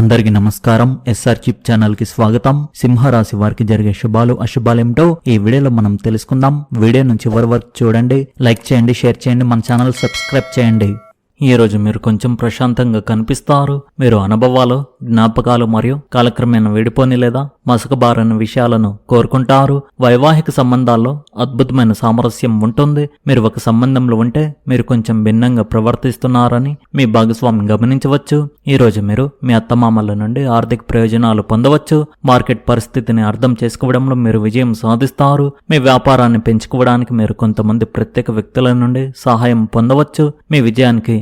అందరికీ నమస్కారం. SR chip ఛానల్కి స్వాగతం. సింహరాశి వారికి జరిగే శుభాలు అశుభాలేమిటో ఈ వీడియోలో మనం తెలుసుకుందాం. వీడియో నుంచి చివరి వరకు చూడండి లైక్ చేయండి షేర్ చేయండి మన ఛానల్ సబ్స్క్రైబ్ చేయండి. ఈ రోజు మీరు కొంచెం ప్రశాంతంగా కనిపిస్తారు. మీరు అనుభవాలు జ్ఞాపకాలు మరియు కాలక్రమేణా విడిపోని లేదా మసకబారని విషయాలను కోరుకుంటారు. వైవాహిక సంబంధాల్లో అద్భుతమైన సామరస్యం ఉంటుంది. మీరు ఒక సంబంధంలో ఉంటే మీరు కొంచెం భిన్నంగా ప్రవర్తిస్తున్నారని మీ భాగస్వామి గమనించవచ్చు. ఈరోజు మీరు మీ అత్తమామల నుండి ఆర్థిక ప్రయోజనాలు పొందవచ్చు. మార్కెట్ పరిస్థితిని అర్థం చేసుకోవడంలో మీరు విజయం సాధిస్తారు. మీ వ్యాపారాన్ని పెంచుకోవడానికి మీరు కొంతమంది ప్రత్యేక వ్యక్తుల నుండి సహాయం పొందవచ్చు. మీ విజయానికి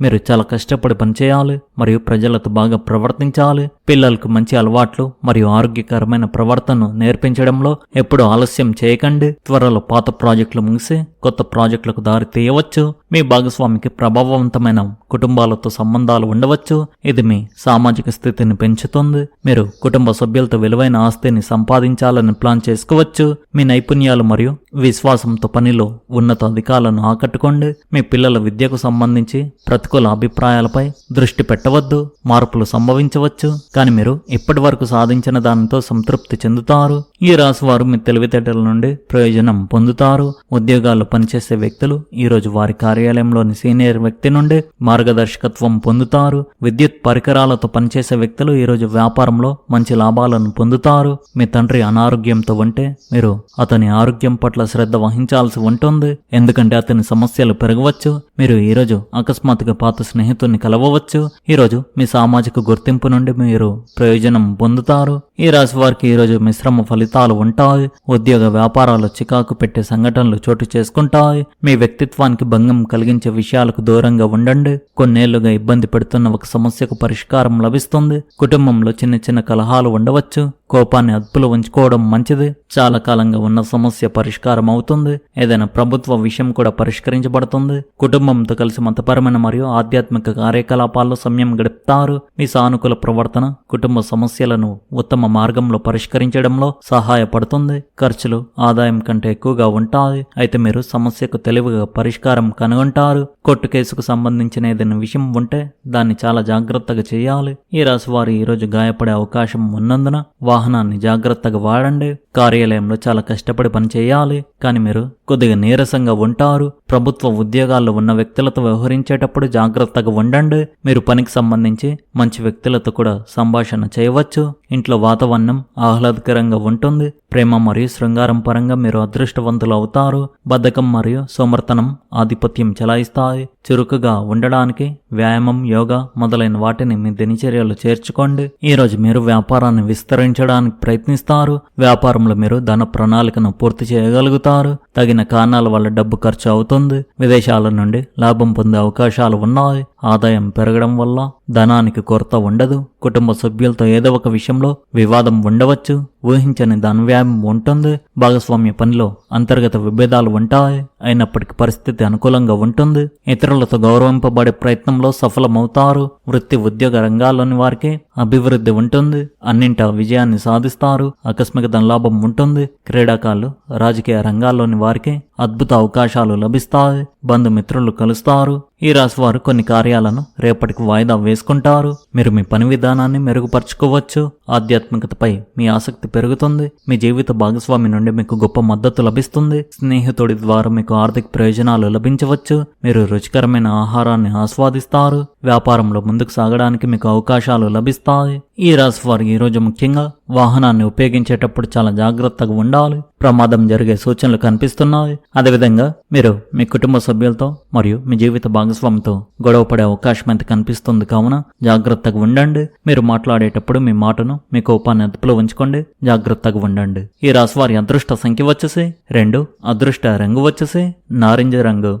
మీరు చాలా కష్టపడి పనిచేయాలి మరియు ప్రజలతో బాగా ప్రవర్తించాలి. పిల్లలకు మంచి అలవాట్లు మరియు ఆరోగ్యకరమైన ప్రవర్తనను నేర్పించడంలో ఎప్పుడు ఆలస్యం చేయకండి. త్వరలో పాత ప్రాజెక్టులు ముగిసి కొత్త ప్రాజెక్టులకు దారి తీయవచ్చు. మీ భాగస్వామికి ప్రభావవంతమైన కుటుంబాలతో సంబంధాలు ఉండవచ్చు. ఇది మీ సామాజిక స్థితిని పెంచుతుంది. మీరు కుటుంబ సభ్యులతో విలువైన ఆస్తిని సంపాదించాలని ప్లాన్ చేసుకోవచ్చు. మీ నైపుణ్యాలు మరియు విశ్వాసంతో పనిలో ఉన్నత అధికారులను ఆకట్టుకోండి. మీ పిల్లల విద్యకు సంబంధించి ప్రతి ప్రతికూల అభిప్రాయాలపై దృష్టి పెట్టవద్దు మార్పులు సంభవించవచ్చు. కానీ మీరు ఇప్పటి వరకు సాధించిన దానితో సంతృప్తి చెందుతారు. ఈ రాశి వారు మీ తెలివితేటల నుండి ప్రయోజనం పొందుతారు. ఉద్యోగాల్లో పనిచేసే వ్యక్తులు ఈరోజు వారి కార్యాలయంలోని సీనియర్ వ్యక్తి నుండి మార్గదర్శకత్వం పొందుతారు. విద్యుత్ పరికరాలతో పనిచేసే వ్యక్తులు ఈరోజు వ్యాపారంలో మంచి లాభాలను పొందుతారు. మీ తండ్రి అనారోగ్యంతో ఉంటే మీరు అతని ఆరోగ్యం పట్ల శ్రద్ధ వహించాల్సి ఉంటుంది. ఎందుకంటే అతని సమస్యలు పెరగవచ్చు. మీరు ఈరోజు అకస్మాత్తుగా పాత స్నేహితుడిని కలవవచ్చు. ఈరోజు మీ సామాజిక గుర్తింపు నుండి మీరు ప్రయోజనం పొందుతారు. ఈ రాశి వారికి ఈరోజు మిశ్రమ ఫలితాలు ఉంటాయి. ఉద్యోగ వ్యాపారాలు చికాకు పెట్టే సంఘటనలు చోటు చేసుకుంటాయి. మీ వ్యక్తిత్వానికి భంగం కలిగించే విషయాలకు దూరంగా ఉండండి. కొన్నేళ్ళుగా ఇబ్బంది పెడుతున్న ఒక సమస్యకు పరిష్కారం లభిస్తుంది. కుటుంబంలో చిన్న చిన్న కలహాలు ఉండవచ్చు. కోపాన్ని అదుపులో ఉంచుకోవడం మంచిది. చాలా కాలంగా ఉన్న సమస్య పరిష్కారం అవుతుంది. ఏదైనా ప్రభుత్వ విషయం కూడా పరిష్కరించబడుతుంది. కుటుంబంతో కలిసి మతపరమైన మరియు ఆధ్యాత్మిక కార్యకలాపాల్లో సమయం గడుపుతారు. మీ సానుకూల ప్రవర్తన కుటుంబ సమస్యలను ఉత్తమ మార్గంలో పరిష్కరించడంలో సహాయపడుతుంది. ఖర్చులు ఆదాయం కంటే ఎక్కువగా ఉంటాయి. అయితే మీరు సమస్యకు తెలివిగా పరిష్కారం కనుగొంటారు. కొట్టు కేసుకు సంబంధించిన ఏదైనా విషయం ఉంటే దాన్ని చాలా జాగ్రత్తగా చేయాలి. ఈ రాశి వారు ఈరోజు గాయపడే అవకాశం ఉన్నందున వాహనాన్ని జాగ్రత్తగా వాడండి. కార్యాలయంలో చాలా కష్టపడి పని చేయాలి కానీ మీరు కొద్దిగా నీరసంగా ఉంటారు. ప్రభుత్వ ఉద్యోగాల్లో ఉన్న వ్యక్తులతో వ్యవహరించేటప్పుడు జాగ్రత్తగా ఉండండి. మీరు పనికి సంబంధించి మంచి వ్యక్తులతో కూడా సంభాషణ చేయవచ్చు. ఇంట్లో వాతావరణం ఆహ్లాదకరంగా ఉంటుంది. ప్రేమ మరియు శృంగారం పరంగా మీరు అదృష్టవంతులు అవుతారు. బద్ధకం మరియు సోమర్తనం ఆధిపత్యం చెలాయిస్తాయి. చురుకుగా ఉండడానికి వ్యాయామం యోగా మొదలైన వాటిని మీ దినచర్యలు చేర్చుకోండి. ఈ రోజు మీరు వ్యాపారాన్ని విస్తరించడానికి ప్రయత్నిస్తారు. వ్యాపారంలో మీరు ధన ప్రణాళికను పూర్తి చేయగలుగుతారు. తగిన కారణాల వల్ల డబ్బు ఖర్చు అవుతుంది. విదేశాల నుండి లాభం పొందే అవకాశాలు ఉన్నాయి. ఆదాయం పెరగడం వల్ల ధనానికి కొరత ఉండదు కుటుంబ సభ్యులతో ఏదో ఒక విషయంలో వివాదం ఉండవచ్చు. ఊహించని ధనవ్యాయం ఉంటుంది. భాగస్వామ్య పనిలో అంతర్గత విభేదాలు ఉంటాయి. అయినప్పటికీ పరిస్థితి అనుకూలంగా ఉంటుంది. ఇతరులతో గౌరవింపబడే ప్రయత్నంలో సఫలమవుతారు. వృత్తి ఉద్యోగ రంగాల్లోని వారికి అభివృద్ధి ఉంటుంది. అన్నింటా విజయాన్ని సాధిస్తారు. ఆకస్మిక ధనలాభం ఉంటుంది. క్రీడాకారులు రాజకీయ రంగాల్లోని వారికి అద్భుత అవకాశాలు లభిస్తాయి. బంధుమిత్రులు కలుస్తారు. ఈ రాశి వారు కొన్ని కార్యాలను రేపటికి వాయిదా వేసుకుంటారు. మీరు మీ పని విధానాన్ని మెరుగుపరచుకోవచ్చు. ఆధ్యాత్మికతపై మీ ఆసక్తి పెరుగుతుంది. మీ జీవిత భాగస్వామి నుండి మీకు గొప్ప మద్దతు లభిస్తుంది. స్నేహితుడి ద్వారా మీకు ఆర్థిక ప్రయోజనాలు లభించవచ్చు. మీరు రుచికరమైన ఆహారాన్ని ఆస్వాదిస్తారు. వ్యాపారంలో ముందుకు సాగడానికి మీకు అవకాశాలు లభిస్తాయి. ఈ రాశి వారు ఈరోజు ముఖ్యంగా వాహనాన్ని ఉపయోగించేటప్పుడు చాలా జాగ్రత్తగా ఉండాలి. ప్రమాదం జరిగే సూచనలు కనిపిస్తున్నాయి. అదేవిధంగా మీరు మీ కుటుంబ సభ్యులతో మరియు మీ జీవిత భాగస్వామితో గొడవ పడే అవకాశం ఎంత కనిపిస్తుంది కావున జాగ్రత్తగా ఉండండి. మీరు మాట్లాడేటప్పుడు మీ మాటను మీ కోపాన్ని అదుపులో ఉంచుకోండి. జాగ్రత్తగా ఉండండి. ఈ రాశి వారి అదృష్ట సంఖ్య వచ్చేసి రెండు అదృష్ట రంగు వచ్చేసి నారింజ రంగు.